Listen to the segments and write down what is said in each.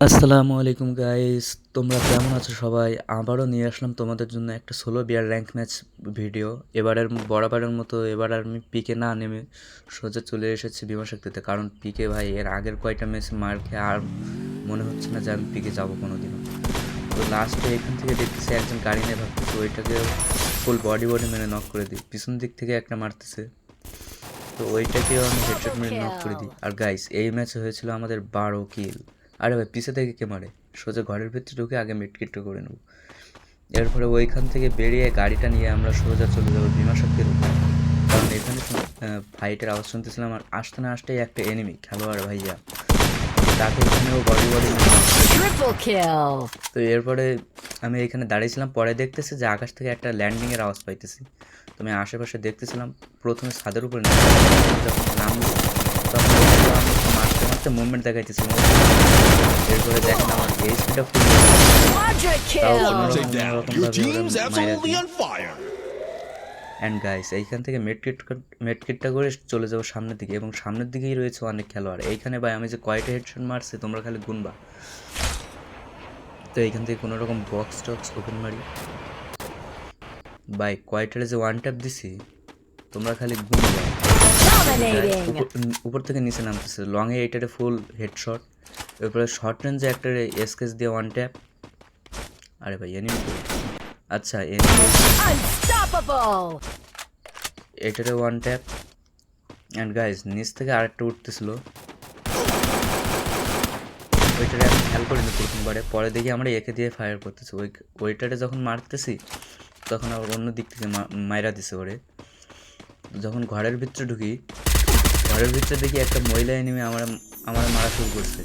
আসসালামু আলাইকুম গাইস তোমরা কেমন আছো সবাই? আবারও নিয়ে আসলাম তোমাদের জন্য একটা ষোলো বিয়ার র্যাঙ্ক ম্যাচ ভিডিও এবারের বরাবরের মতো এবার আমি পিকে না নেমে সোজা চলে এসেছি বিমা শক্তিতে। কারণ পিকে ভাই এর আগের কয়টা ম্যাচ মার খেয়ে আর মনে হচ্ছে না যে আমি পিকে যাব কোনো দিনও তো লাস্টে এখান থেকে দেখতেছি একজন গাড়ি নিয়ে ভাবতেছে ওইটাকে ফুল বডি বডি মেরে নক করে দিই। পিছন দিক থেকে একটা মারতেছে তো ওইটাকেও আমি হেডশট মেরে নক করে দিই। আর গাইস এই ম্যাচে হয়েছিল আমাদের বারো কিল আরে ভাই পিছে থেকে কে মারে? সোজা ঘরের ভিতরে ঢুকে আগে মিটকিটটা করে নেব। এরপরে ওইখান থেকে বেরিয়ে গাড়িটা নিয়ে আমরা সোজা চলে যাব বিমা শক্তির উপর। কারণ এখানে ফাইটের আওয়াজ শুনতেছিলাম আর আসতে না আসতেই একটা এনিমি খেলোয়াড় ভাইয়া। তাকে এখানেও বডি বডি তো এরপরে আমি এখানে দাঁড়িয়েছিলাম পরে দেখতেছি যে আকাশ থেকে একটা ল্যান্ডিংয়ের আওয়াজ পাইতেছি। তো আমি আশেপাশে দেখতেছিলাম প্রথমে ছাদের উপরে। যখন নামলো মারতে মুভমেন্ট দেখাইতেছি এরপরে দেখেন আমার এইচপিটা ফুল. অ্যান্ড গাইস এইখান থেকে মেডকিট মেডকিটটা করে চলে যাব সামনের দিকে এবং সামনের দিকেই রয়েছে অনেক খেলোয়াড়। এইখানে ভাই আমি যে কয়টা হেডশট মারছি তোমরা খালি গুনবা। তো এইখান থেকে কোনো রকম বক্স টক্স ওপেন মারি। ভাই কয়টারে যে ওয়ান ট্যাপ দিছি তোমরা খালি. উপর- থেকে নিচে নামতেছে। লংয়ে এইটারে ফুল হেডশট এরপরে শর্ট রেঞ্জে একটা এসকেস দিয়ে ওয়ান ট্যাপ আরে ভাই এনিমি আচ্ছা. এটারে ওয়ান ট্যাপ অ্যান্ড গাইজ নিচ থেকে আরেকটা উঠতেছিল। ওইটারে আমি খেয়াল করিনি প্রথমবারে। পরে দেখি আমরা একে দিয়ে ফায়ার করতেছি। ওই ওইটারে যখন মারতেছি তখন আবার অন্য দিক থেকে মাইরা দিছে ওরে। যখন ঘরের ভিতরে ঢুকি ঘরের ভিতরে দেখি একটা মহিলা এনিমি আমার আমার মারা শুরু করছে।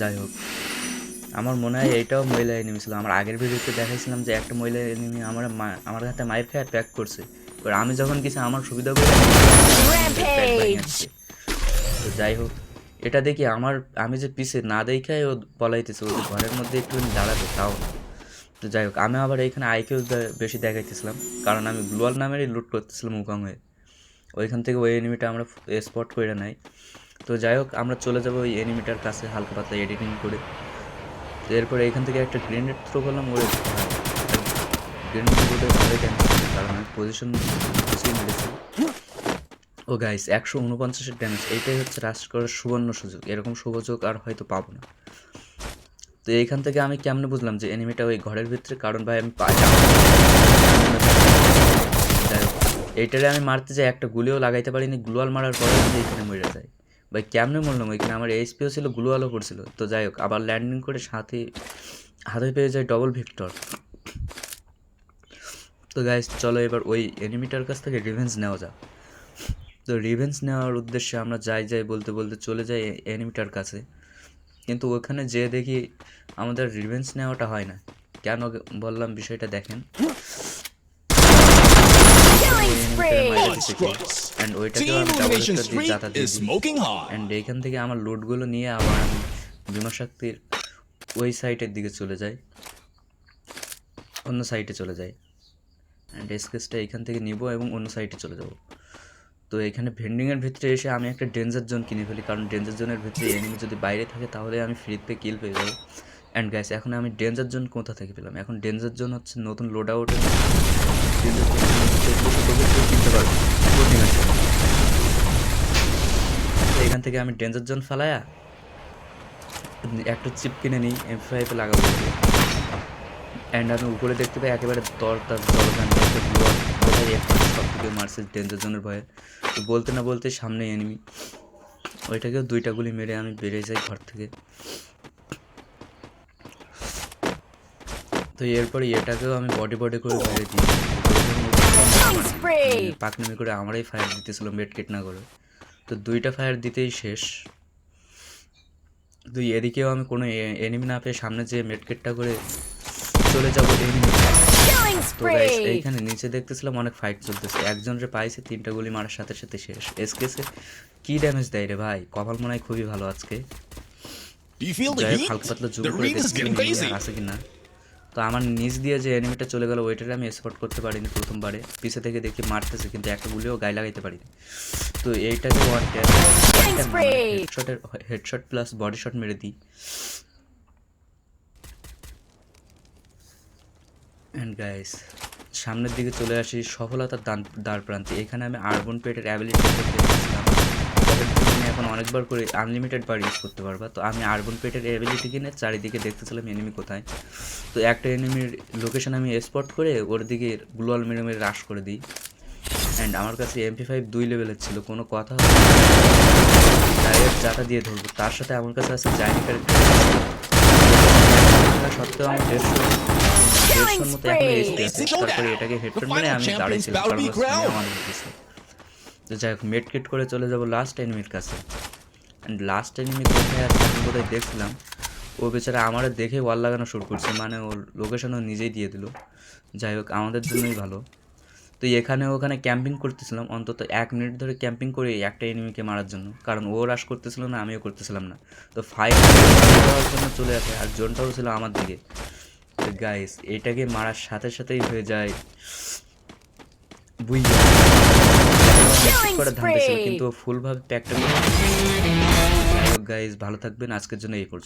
যাই হোক আমার মনে হয় এইটাও মহিলা এনিমি ছিল। আমার আগের ভিডিওতে দেখাইছিলাম যে একটা মহিলা এনিমি আমার আমার হাতে মায়ের খেয়ে প্যাক করছে। এবার আমি যখন কিছু আমার সুবিধা করে তো যাই হোক এটা দেখি আমার আমি যে পিছে না দেখাই ও বলাইতেছে ও ঘরের মধ্যে একটু দাঁড়াবে তাও না। তো যাই হোক আমি আবার এখানে আইকেও বেশি দেখাইতেছিলাম কারণ আমি গ্লোয়াল নামেরই লুট করতেছিলাম মুখাং হয়ে। ওইখান থেকে ওই এনিমিটা আমরা স্পট করে নাই। তো যাই হোক, আমরা চলে যাব ওই এনিমিটার কাছে হালকা পাতলা এডিটিং করে। তো এরপরে এখান থেকে একটা গ্রেনেড থ্রো করলাম ওই গ্রেনেড কারণ আমি পজিশন মেরেছি ও গাইস একশো উনপঞ্চাশের ড্যামেজ এইটাই হচ্ছে রাশ করার সুবর্ণ সুযোগ। এরকম সুযোগ আর হয়তো পাবো না। তো এইখান থেকে আমি কেমনে বুঝলাম যে এনিমিটা ওই ঘরের ভিতরে? কারণ ভাই, আমি পাই এইটারে আমি মারতে যাই একটা গুলিও লাগাইতে পারিনি, গ্লুয়াল মারার পরে আমি এইখানে মরে যায়। ভাই, কেমনে মরলাম? ওইখানে আমার এইচপিও ছিল, গ্লুয়ালও পড়ছিল তো যাই হোক, আবার ল্যান্ডিং করে সাথে, হাতে পেয়ে যায় ডবল ভিক্টর তো গাইস চলো এবার ওই এনিমিটার কাছ থেকে রিভেঞ্জ নেওয়া যাক। তো রিভেঞ্জ নেওয়ার উদ্দেশ্যে আমরা যাই যাই বলতে বলতে চলে যাই এনিমিটার কাছে। কিন্তু ওখানে যে দেখি আমাদের রিভেঞ্জ নেওয়াটা হয় না। কেন বললাম বিষয়টা দেখেন। Killing spree. অ্যান্ড ওইটাকে Team আমি ডাবল দিয়ে Streak যাতা দিয়ে is দিই smoking hot. অ্যান্ড এইখান থেকে আমার লুটগুলো নিয়ে আবার আমি বিমা শক্তির ওই সাইটের দিকে চলে যাই। অন্য সাইটে চলে যাই। অ্যান্ড এসকেসটা এখান থেকে নিব এবং অন্য সাইটে চলে যাব। তো এখানে ভেন্ডিংয়ের ভিতরে এসে আমি একটা ডেঞ্জার জোন কিনে ফেলি। কারণ ডেঞ্জার জোনের ভিতরে এনিমি যদি বাইরে থাকে তাহলে আমি ফ্রিতে কিল পেয়ে যাব। অ্যান্ড গ্যাস এখন আমি ডেঞ্জার জোন কোথা থেকে পেলাম? এখন ডেঞ্জার জোন হচ্ছে নতুন লোড আউটের এখান থেকে আমি ডেঞ্জার জোন ফেলায়া একটা চিপ কিনে নিই এম ফাইভে লাগাবো। অ্যান্ড আমি উপরে দেখতে পাই একেবারে কোথায় একটা সব থেকে মারছে ডেঞ্জার জোনের ভয়ে। তো বলতে না বলতে সামনে এনিমি ওইটাকেও দুইটা গুলি মেরে আমি বেরিয়ে যাই ঘর থেকে। তো এরপরে এটাকেও আমি বডি বডি করে মেরে দিই. পাকনামি করে আমারই ফায়ার দিতেছিল মেডকেট না করে তো দুইটা ফায়ার দিতেই শেষ। তো এদিকেও আমি কোনো এনিমি না পেয়ে সামনে যে মেডকেটটা করে চলে যাব এনিমি তো। এইখানে নিচে দেখতেছিলাম অনেক ফাইট চলতেছে। একজন রে পাইছে তিনটা গুলি মারার সাথে সাথে শেষ। এসকেসে কি ড্যামেজ দেয় রে ভাই? কপাল মনে হয় খুবই ভালো আজকে। হালকা পাতলা জুম করে. আছে কিনা। তো আমার নিচ দিয়ে যে এনিমিটা চলে গেল ওইটারে আমি স্পট করতে পারিনি প্রথমবারে। পিছে থেকে দেখি মারতেছে কিন্তু একটা গুলিও গায়ে লাগাইতে পারিনি। তো এইটাকে ওয়ান হেডশটের হেডশট প্লাস বডি শট মেরে দিই। অ্যান্ড গাইস সামনের দিকে চলে আসি সফলতার দান দ্বার প্রান্তে। এখানে আমি আর্বন পেটের অ্যাবিলিটি এখন অনেকবার করে আনলিমিটেড বার ইউজ করতে পারবা। তো আমি আরবন পেটের অ্যাবিলিটি কিনে চারিদিকে দেখতেছিলাম এনিমি কোথায়। তো একটা এনিমির লোকেশন আমি স্পট করে ওর দিকে গ্লোয়াল মেরে মেরে রাশ করে দিই। অ্যান্ড আমার কাছে এমপি ফাইভ দুই লেভেলের ছিল কোনো কথা ডাইরেক্ট যাটা দিয়ে ধরবো। তার সাথে আমার কাছে আছে জাইনি ক্যারেক্টার সত্ত্বেও আমি দেড়শো দেড়শোর মতো এখন আছে। তারপরে এটাকে হেডফোন মানে আমি দাঁড়িয়েছিলাম কারণ আমার তো যাই হোক মেট কেট করে চলে যাব লাস্ট এনিমির কাছে। অ্যান্ড লাস্ট এনিমি আছে আমি বোধহয় দেখছিলাম। ও বেচারা আমার দেখে ওয়াল লাগানো শুরু করছে মানে ওর লোকেশনও নিজেই দিয়ে দিল। যাই হোক, আমাদের জন্যই ভালো। তো এখানে ওখানে ক্যাম্পিং করতেছিলাম, অন্তত এক মিনিট ধরে ক্যাম্পিং করে একটা এনিমিকে মারার জন্য। কারণ ও রাশ করতেছিল না, আমিও করতেছিলাম না। তো দেওয়ার জন্য চলে আসে, আর জোনটাও ছিল আমার দিকে। তো গাইস এটাকে মারার সাথে সাথেই হয়ে যায় বুইয়া। Killing করে ধান! কিন্তু ফুলভাবে প্যাকটা করে। গাইজ ভালো থাকবেন। আজকের জন্য এই পর্যন্ত।